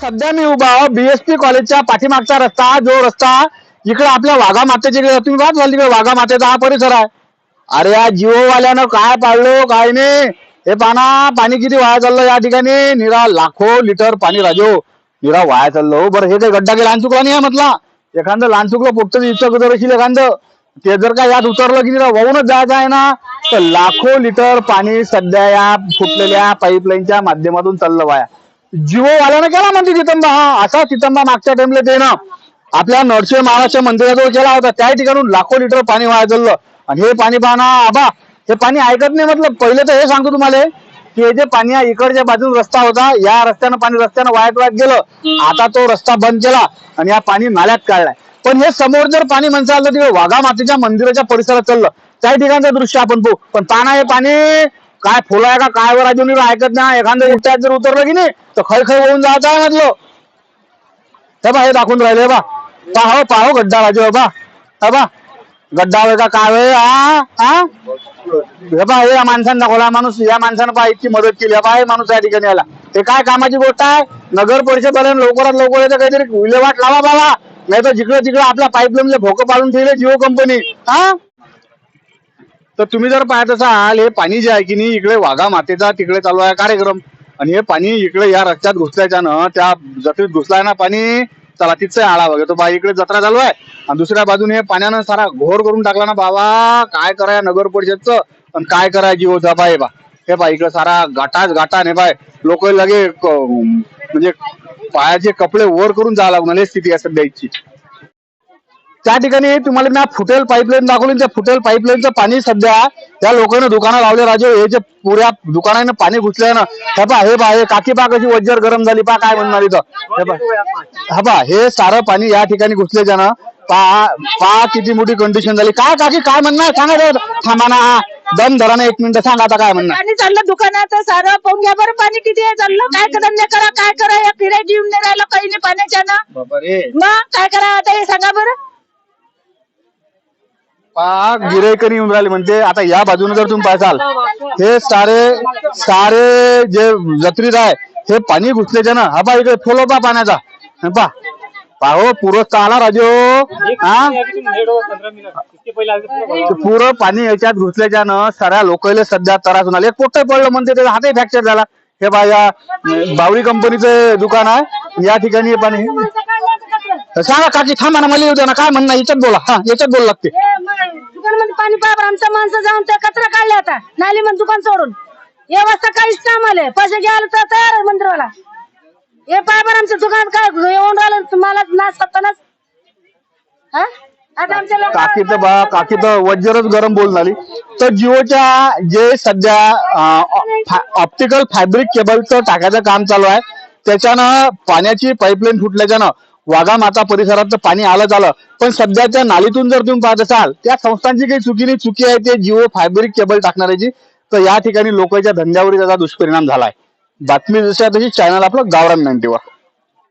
सध्या मी उभा आहो. बीएसपी कॉलेजच्या पाठीमागचा रस्ता जो रस्ता इकडे आपल्या वाघा मातेच्या इकडे तुम्ही पाहत झाली वाघा मातेचा हा परिसर आहे. अरे या जिओवाल्यानं काय पाळलो काय नाही? हे पाना पाणी किती वाया चाललं या ठिकाणी? निरा लाखो लिटर पाणी राजो. निरा वाया चाललो हो. बरं हे काही गड्डा काही लहान चुकला नाही आहे म्हटला एखादं लहान चुकलं पोटचं इच्छा गुजर असेल एखादं. ते जर का यात उतरलं की निरा वाहूनच जायचं आहे ना? तर लाखो लिटर पाणी सध्या या फुटलेल्या पाईपलाईनच्या माध्यमातून चाललं वाया. जिओ वाल्यानं केला म्हणते तितंबा हा असा तितंबा मागच्या टाइमला ते ना आपल्या नरसिंह महाराजच्या मंदिराजवळ केला होता. त्या ठिकाणून लाखो लिटर पाणी वाया चाललं. आणि हे पाणी पाहना आबा हे पाणी ऐकत नाही म्हटलं. पहिले तर हे सांगतो तुम्हाला. की हे जे पाणी इकडच्या बाजून रस्ता होता या रस्त्यानं पाणी रस्त्यानं वाहत वाहत गेलं. आता तो रस्ता बंद केला आणि या पाणी नाल्यात काढलाय. पण हे समोर जर पाणी म्हणता आलं तर वाघा मातेच्या मंदिराच्या परिसरात चाललं. त्या ठिकाणचं दृश्य आपण पाहू. पण पाना हे पाणी. काय फुलं आहे का? काय वर अजून ऐकत नाही. एखादं उठ्यात जर उतरलं की नाही तर खळखळ होऊन जायचं आहे म्हटलं हे बा हे दाखवून राहिले बा. पाहो पाहो गड्डा राजू बा. हे बा. गड्डा होय का? काय होय हे बा हे या माणसानं दाखवला. माणूस या माणसानं पहा इतकी मदत केली. बा हे माणूस या ठिकाणी आला. ते काय कामाची गोष्ट आहे? नगर परिषद लवकरात लवकर याचं काहीतरी विल्हेवाट लावा बाबा. नाही तर जिकडे तिकडे आपल्या पाईपलाईनला भोकं पाडून ठेवले जिओ कंपनी. हा तर तुम्ही जर पाहत असाल हे पाणी जे आहे की नाही इकडे वाघा मातेचा तिकडे चालू आहे कार्यक्रम. आणि हे पाणी इकडे या रस्त्यात घुसल्याच्यानं त्या जत्रेत घुसलाय ना पाणी चला तिथं आळा वगैरे. तो बा इकडे जत्रा चालू आहे. आणि दुसऱ्या बाजूने पाण्यानं सारा घोर करून टाकला ना बाबा काय कराय नगर परिषदचं? आणि काय कराय जीव जबा हे बा. हे बा इकडे सारा गाटाच गाटा ने बाय लोक लगे म्हणजे पायाचे कपडे वर करून जावं लागून स्थिती आहे सध्याची त्या ठिकाणी तुम्हाला मी फुटेल पाईपलाईन दाखवली त्या फुटेल पाईपलाईनचं पाणी सध्या त्या लोकांना दुकानं लावले. राजे हे जे पुऱ्या दुकानानं पाणी घुसलंय ना हे पा हे पा हे काकी पा कशी वज्जर गरम झाली पा काय म्हणणार इथं. हे पा हा पा हे सारं पाणी या ठिकाणी घुसल्याच्या ना पा पा किती मोठी कंडिशन झाली. काय काकी काय म्हणणार? सांगा. थांबा ना दम धरा एक मिनिट सांगा आता काय म्हणणार. पाणी चाललं दुकानाचं सारं पाहून घ्या बरं पाणी किती आहे चाललं. काय करा नाही करा काय करा या फिरायची येऊन नाही राहिलं काही नाही पाण्याच्या ना. मग काय करा आता हे सांगा बरं. पा गिरेकरी येऊन राहिले. म्हणते आता या बाजूने जर तुम्ही पाहाल हे सारे सारे जे जत्रीत आहे हे पाणी घुसल्याच्या ना हा पा इकडे फोलो पा पाण्याचा. पा पाहो. पुरं आला राजो. हा? पुरं पाणी याच्यात घुसल्याच्यानं साऱ्या लोकांना सध्या त्रास होणार. एक पोट पडलं म्हणते त्याचा हातही फ्रॅक्चर झाला. हे बा या बावळी कंपनीचं दुकान आहे. या ठिकाणी हे पाणी सांगा काकी थांबा ना मला येऊ द्या ना. काय म्हणणं याच्यात बोला. हा याच्यात बोल लागते. पाणी पाहा आमचं माणसं जाऊन ते कचरा काढले आता नाली म्हणून दुकान सोडून. या वाजता काहीच काम आले पैसे घ्यायला तर तयार आहे मंदिरवाला हे पाय आमचं दुकान काय येऊन राहिलं तुम्हाला नाच सत्तानाच हा? आता आमच्या काकी तर बा काकी तर वज्रच गरम बोल झाली तर जिओच्या जे सध्या ऑप्टिकल फॅब्रिक केबलचं टाकायचं काम चालू आहे. त्याच्यानं पाण्याची पाईपलाईन फुटल्याच्यानं वाघा माता परिसरात तर पाणी आलं आलं पण सध्याच्या नालीतून जर तुम्ही पाहत असाल त्या संस्थांची काही चुकी नाही. चुकी आहे ते जिओ फायबरिक केबल टाकणाऱ्याची तर या ठिकाणी लोकांच्या धंद्यावर त्याचा दुष्परिणाम झालाय. बातमी जशी आहे तशी चॅनल आपलं गावरान नाईन्टीवर